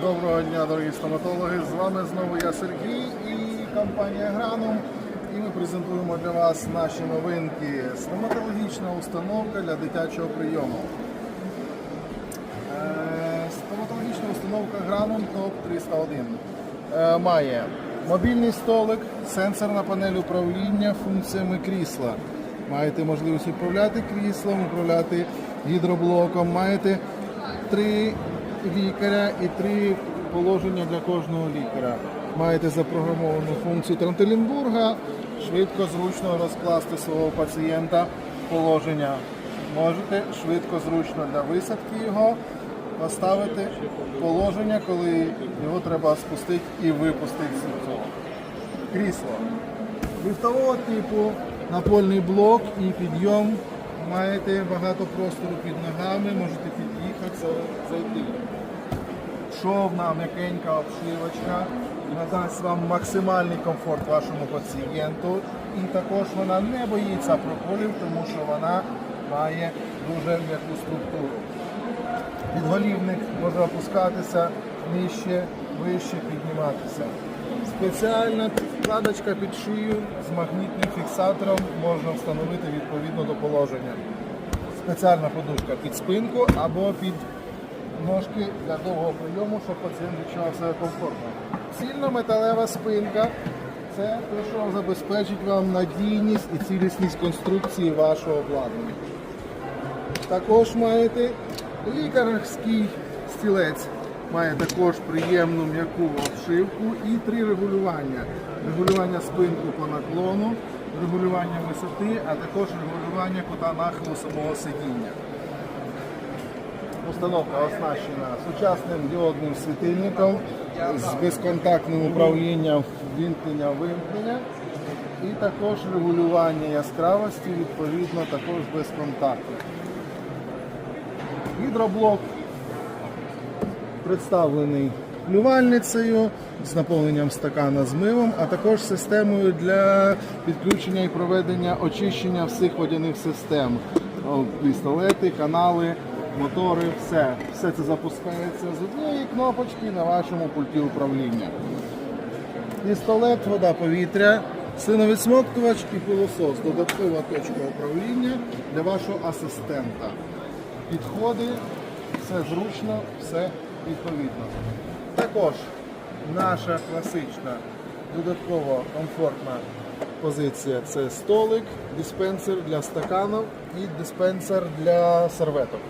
Доброго дня, дорогі стоматологи. З вами знову я Сергій і компанія Гранум. І ми презентуємо для вас наші новинки. Стоматологічна установка для дитячого прийому. Е, Стоматологічна установка Гранум ТОП 301 Е, має мобільний столик, сенсорна панель управління функціями крісла. Маєте можливість управляти кріслом, управляти гідроблоком. Маєте три лікаря і три положення для кожного лікаря. Маєте запрограмовану функцію Трантелінбурга, швидко, зручно розкласти свого пацієнта положення. Можете швидко, зручно для висадки його поставити положення, коли його треба спустити і випустити з цього. Крісло. Ліфтового типу, напольний блок і підйом. Маєте багато простору під ногами, можете під'їхати, за- зайти. Шовна, м'якенька обшивочка надасть вам максимальний комфорт вашому пацієнту. І також вона не боїться проколів, тому що вона має дуже м'яку структуру. Підголівник може опускатися нижче, вище підніматися. Спеціальна вкладочка під шию з магнітним фіксатором можна встановити відповідно до положення. Спеціальна подушка під спинку або під ножки для довгого прийому, щоб пацієнт відчував себе комфортно. Цільнометалева спинка це те, що забезпечить вам надійність і цілісність конструкції вашого обладнання. Також маєте лікарський стілець. Має також приємну м'яку обшивку і три регулювання. Регулювання спинку по наклону, регулювання висоти, а також регулювання кута нахилу самого сидіння. Установка оснащена сучасним діодним світильником з безконтактним управлінням вімкнення-вимкнення і також регулювання яскравості, відповідно, також безконтактне. Гідроблок представлений плювальницею з наповненням стакана з мивом, а також системою для підключення і проведення очищення всіх водяних систем. Пістолети, канали, мотори, все. Все це запускається з однієї кнопочки на вашому пульті управління. Пістолет, вода, повітря, синовідсмоктувач і пилосос. Додаткова точка управління для вашого асистента. Підходи, все зручно, все відповідно. Також наша класична, додатково комфортна позиція це столик, диспенсер для стаканів і диспенсер для серветок.